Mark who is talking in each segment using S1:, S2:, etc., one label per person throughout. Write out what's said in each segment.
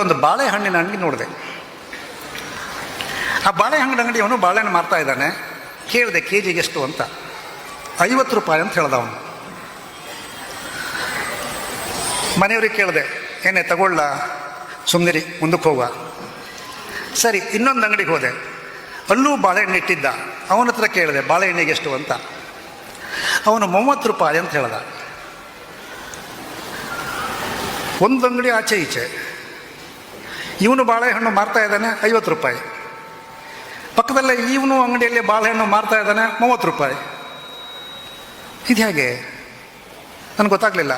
S1: ಒಂದು ಬಾಳೆಹಣ್ಣಿನ ಅಂಗಡಿ ನೋಡಿದೆ. ಆ ಬಾಳೆಹಣ್ಣಿನ ಅಂಗಡಿಯವನು ಬಾಳೆಹಣ್ಣು ಮಾರ್ತಾ ಇದ್ದಾನೆ. ಕೇಳಿದೆ ಕೆ ಜಿಗೆ ಎಷ್ಟು ಅಂತ? ಐವತ್ತು ರೂಪಾಯಿ ಅಂತ ಹೇಳ್ದ ಅವನು. ಮನೆಯವ್ರಿಗೆ ಕೇಳಿದೆ, ಏನೇ, ತಗೊಳ್ಳ ಸುಮ್ಮನಿರಿ ಮುಂದಕ್ಕೆ ಹೋಗುವ. ಸರಿ, ಇನ್ನೊಂದು ಅಂಗಡಿಗೆ ಹೋದೆ. ಅಲ್ಲೂ ಬಾಳೆಹಣ್ಣು ಇಟ್ಟಿದ್ದ. ಅವನ ಹತ್ರ ಕೇಳಿದೆ, ಬಾಳೆಹಣ್ಣಿಗೆ ಎಷ್ಟು ಅಂತ? ಅವನು, ಮೂವತ್ತು ರೂಪಾಯಿ ಅಂತ ಹೇಳ್ದ. ಒಂದು ಅಂಗಡಿ ಆಚೆ ಈಚೆ. ಇವನು ಬಾಳೆಹಣ್ಣು ಮಾರ್ತಾ ಇದ್ದಾನೆ, ಐವತ್ತು ರೂಪಾಯಿ. ಪಕ್ಕದಲ್ಲೇ ಇವನು ಅಂಗಡಿಯಲ್ಲಿ ಬಾಳೆಹಣ್ಣು ಮಾರ್ತಾ ಇದ್ದಾನೆ, ಮೂವತ್ತು ರೂಪಾಯಿ. ಇದು ಹೇಗೆ? ನನಗೆ ಗೊತ್ತಾಗಲಿಲ್ಲ.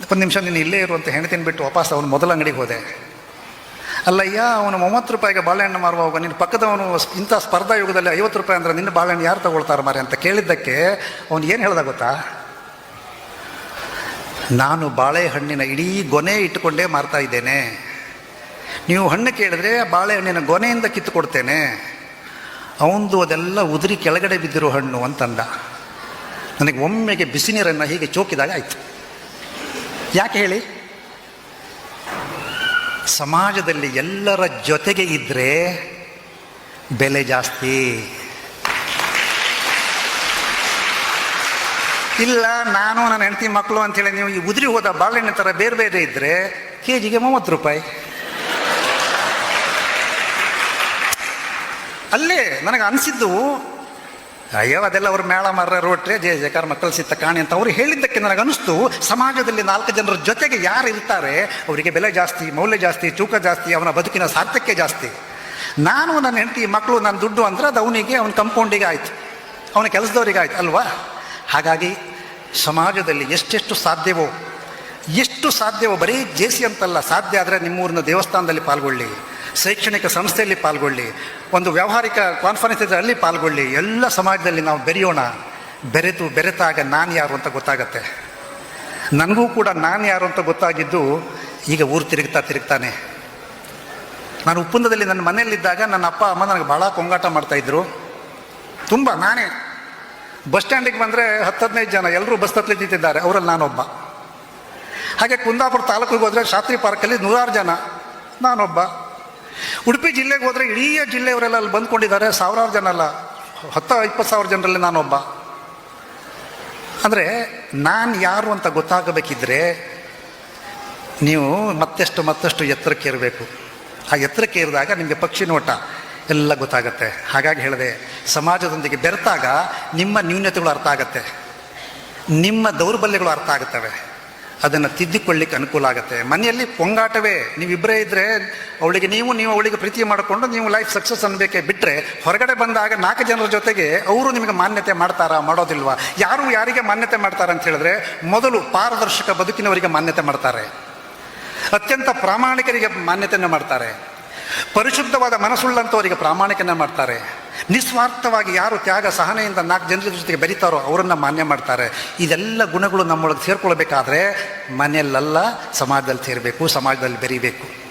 S1: ಒಂದು ನಿಮಿಷ ನೀನು ಇಲ್ಲೇ ಇರುವಂತ ಹೆಣ್ತೀನಿ ಬಿಟ್ಟು ವಾಪಸ್ ಅವನು ಮೊದಲ ಅಂಗಡಿಗೆ ಹೋದೆ. ಅಲ್ಲಯ್ಯ, ಅವನು ಮೂವತ್ತು ರೂಪಾಯಿಗೆ ಬಾಳೆಹಣ್ಣು ಮಾರುವಾಗ ನಿನ್ನ ಪಕ್ಕದವನು ಇಂಥ ಸ್ಪರ್ಧಾ ಯುಗದಲ್ಲಿ ಐವತ್ತು ರೂಪಾಯಿ ಅಂದ್ರೆ ನಿನ್ನ ಬಾಳೆಹಣ್ಣು ಯಾರು ತಗೊಳ್ತಾರೆ ಮಾರೆ ಅಂತ ಕೇಳಿದ್ದಕ್ಕೆ ಅವನು ಏನು ಹೇಳ್ದ ಗೊತ್ತಾ? ನಾನು ಬಾಳೆಹಣ್ಣಿನ ಇಡೀ ಗೊನೆ ಇಟ್ಟುಕೊಂಡೇ ಮಾರ್ತಾ ಇದ್ದೇನೆ. ನೀವು ಹಣ್ಣು ಕೇಳಿದ್ರೆ ಬಾಳೆಹಣ್ಣಿನ ಗೊನೆಯಿಂದ ಕಿತ್ತು ಕೊಡ್ತೇನೆ ಅವಂದು ಅದೆಲ್ಲ ಉದುರಿ ಕೆಳಗಡೆ ಬಿದ್ದಿರೋ ಹಣ್ಣು ಅಂತಂದ. ನನಗೆ ಒಮ್ಮೆಗೆ ಬಿಸಿ ನೀರನ್ನು ಹೀಗೆ ಚೋಕಿದಾಗ ಆಯಿತು. ಯಾಕೆ ಹೇಳಿ? ಸಮಾಜದಲ್ಲಿ ಎಲ್ಲರ ಜೊತೆಗೆ ಇದ್ದರೆ ಬೆಲೆ ಜಾಸ್ತಿ. ಇಲ್ಲ, ನಾನು ನನ್ನ ಹೆಂಡತಿ ಮಕ್ಕಳು ಅಂತೇಳಿ ನೀವು ಈ ಉದುರಿ ಹೋದ ಬಾಳೆಹಣ್ಣು ಥರ ಬೇರೆ ಬೇರೆ ಇದ್ದರೆ ಕೆ ಜಿಗೆ ಮೂವತ್ತು ರೂಪಾಯಿ. ಅಲ್ಲೇ ನನಗೆ ಅನಿಸಿದ್ದು, ಅಯ್ಯೋ, ಅದೆಲ್ಲ ಅವ್ರ ಮೇಳ ಮರ ರೋಟ್ರೆ, ಜಯ ಜಯಕಾರ, ಮಕ್ಕಳು ಸಿತ್ತ ಕಾಣಿ ಅಂತ ಅವರು ಹೇಳಿದ್ದಕ್ಕೆ ನನಗೆ ಅನಿಸ್ತು. ಸಮಾಜದಲ್ಲಿ ನಾಲ್ಕು ಜನರ ಜೊತೆಗೆ ಯಾರು ಇರ್ತಾರೆ, ಅವರಿಗೆ ಬೆಲೆ ಜಾಸ್ತಿ, ಮೌಲ್ಯ ಜಾಸ್ತಿ, ತೂಕ ಜಾಸ್ತಿ, ಅವನ ಬದುಕಿನ ಸಾರ್ಥಕ್ಯ ಜಾಸ್ತಿ. ನಾನು ನನ್ನ ಹೆಂಡತಿ, ಮಕ್ಕಳು, ನನ್ನ ದುಡ್ಡು ಅಂದ್ರೆ ಅದು ಅವನಿಗೆ, ಅವನ ಕಂಪೌಂಡಿಗೆ ಆಯಿತು. ಅವನ ಕೆಲಸದವರಿಗೆ ಆಯ್ತು, ಅಲ್ವಾ? ಹಾಗಾಗಿ ಸಮಾಜದಲ್ಲಿ ಎಷ್ಟೆಷ್ಟು ಸಾಧ್ಯವೋ, ಎಷ್ಟು ಸಾಧ್ಯವೋ, ಬರೀ ಜೇಸಿ ಅಂತಲ್ಲ, ಸಾಧ್ಯ ಆದರೆ ನಿಮ್ಮೂರಿನ ದೇವಸ್ಥಾನದಲ್ಲಿ ಪಾಲ್ಗೊಳ್ಳಿ. ಶೈಕ್ಷಣಿಕ ಸಂಸ್ಥೆಯಲ್ಲಿ ಪಾಲ್ಗೊಳ್ಳಿ, ಒಂದು ವ್ಯಾವಹಾರಿಕ ಕಾನ್ಫರೆನ್ಸ್ ಇದ್ದರೆ ಅಲ್ಲಿ ಪಾಲ್ಗೊಳ್ಳಿ. ಎಲ್ಲ ಸಮಾಜದಲ್ಲಿ ನಾವು ಬೆರೆಯೋಣ. ಬೆರೆತು ಬೆರೆತಾಗ ನಾನು ಯಾರು ಅಂತ ಗೊತ್ತಾಗತ್ತೆ. ನನಗೂ ಕೂಡ ನಾನು ಯಾರು ಅಂತ ಗೊತ್ತಾಗಿದ್ದು ಈಗ ಊರು ತಿರುಗ್ತಾ ತಿರುಗ್ತಾನೆ. ನಾನು ಉಪ್ಪುಂದದಲ್ಲಿ ನನ್ನ ಮನೆಯಲ್ಲಿದ್ದಾಗ ನನ್ನ ಅಪ್ಪ, ಅಮ್ಮ ನನಗೆ ಭಾಳ ಕೊಂಗಾಟ ಮಾಡ್ತಾಯಿದ್ರು ತುಂಬ, ನಾನೇ. ಬಸ್ ಸ್ಟ್ಯಾಂಡಿಗೆ ಬಂದರೆ ಹತ್ತು, ಹದಿನೈದು ಜನ ಎಲ್ಲರೂ ಬಸ್ ಹತ್ತಲಿ ನಿಂತಿದ್ದಾರೆ. ಅವರಲ್ಲಿ ನಾನೊಬ್ಬ. ಹಾಗೆ ಕುಂದಾಪುರ ತಾಲೂಕಿಗೆ ಹೋದರೆ ಶಾಸ್ತ್ರಿ ಪಾರ್ಕಲ್ಲಿ ನೂರಾರು ಜನ, ನಾನೊಬ್ಬ. ಉಡುಪಿ ಜಿಲ್ಲೆಗೆ ಹೋದರೆ ಇಡೀ ಜಿಲ್ಲೆಯವರೆಲ್ಲ ಅಲ್ಲಿ ಬಂದ್ಕೊಂಡಿದ್ದಾರೆ, ಸಾವಿರಾರು ಜನ ಅಲ್ಲ. ಹತ್ತು ಇಪ್ಪತ್ತು ಸಾವಿರ ಜನರಲ್ಲಿ ನಾನೊಬ್ಬ. ಅಂದರೆ ನಾನು ಯಾರು ಅಂತ ಗೊತ್ತಾಗಬೇಕಿದ್ರೆ ನೀವು ಮತ್ತಷ್ಟು ಮತ್ತಷ್ಟು ಎತ್ತರಕ್ಕೆ ಇರಬೇಕು ಆ ಎತ್ತರಕ್ಕೆ ಇರಿದಾಗ ನಿಮಗೆ ಪಕ್ಷಿ ನೋಟ ಎಲ್ಲ ಗೊತ್ತಾಗತ್ತೆ. ಹಾಗಾಗಿ ಹೇಳಿದೆ, ಸಮಾಜದೊಂದಿಗೆ ಬೆರೆತಾಗ ನಿಮ್ಮ ನ್ಯೂನತೆಗಳು ಅರ್ಥ ಆಗತ್ತೆ. ನಿಮ್ಮ ದೌರ್ಬಲ್ಯಗಳು ಅರ್ಥ ಆಗುತ್ತವೆ. ಅದನ್ನು ತಿದ್ದಿಕೊಳ್ಳಿಕ್ಕೆ ಅನುಕೂಲ ಆಗುತ್ತೆ. ಮನೆಯಲ್ಲಿ ಪೊಂಗಾಟವೇ ನೀವಿಬ್ಬರೇ ಇದ್ದರೆ ಅವಳಿಗೆ ನೀವು ನೀವು ಅವಳಿಗೆ ಪ್ರೀತಿ ಮಾಡಿಕೊಂಡು ನೀವು ಲೈಫ್ ಸಕ್ಸಸ್ ಅನ್ಬೇಕೆ ಬಿಟ್ಟರೆ ಹೊರಗಡೆ ಬಂದಾಗ ನಾಲ್ಕು ಜನರ ಜೊತೆಗೆ ಅವರು ನಿಮಗೆ ಮಾನ್ಯತೆ ಮಾಡ್ತಾರಾ, ಮಾಡೋದಿಲ್ವಾ? ಯಾರು ಯಾರಿಗೆ ಮಾನ್ಯತೆ ಮಾಡ್ತಾರೆ ಅಂತ ಹೇಳಿದ್ರೆ ಮೊದಲು ಪಾರದರ್ಶಕ ಬದುಕಿನವರಿಗೆ ಮಾನ್ಯತೆ ಮಾಡ್ತಾರೆ. ಅತ್ಯಂತ ಪ್ರಾಮಾಣಿಕರಿಗೆ ಮಾನ್ಯತೆಯನ್ನು ಮಾಡ್ತಾರೆ. ಪರಿಶುದ್ಧವಾದ ಮನಸ್ಸುಳ್ಳಂಥವರಿಗೆ ಪ್ರಾಮಾಣಿಕನ ಮಾಡ್ತಾರೆ. ನಿಸ್ವಾರ್ಥವಾಗಿ ಯಾರು ತ್ಯಾಗ ಸಹನೆಯಿಂದ ನಾಲ್ಕು ಜನರ ಜೊತೆಗೆ ಬೆರಿತಾರೋ ಅವರನ್ನು ಮಾನ್ಯ ಮಾಡ್ತಾರೆ. ಇದೆಲ್ಲ ಗುಣಗಳು ನಮ್ಮೊಳಗೆ ಸೇರ್ಕೊಳ್ಬೇಕಾದ್ರೆ ಮನೆಯಲ್ಲೆಲ್ಲ ಸಮಾಜದಲ್ಲಿ ಸೇರಬೇಕು, ಸಮಾಜದಲ್ಲಿ ಬೆರಿಬೇಕು.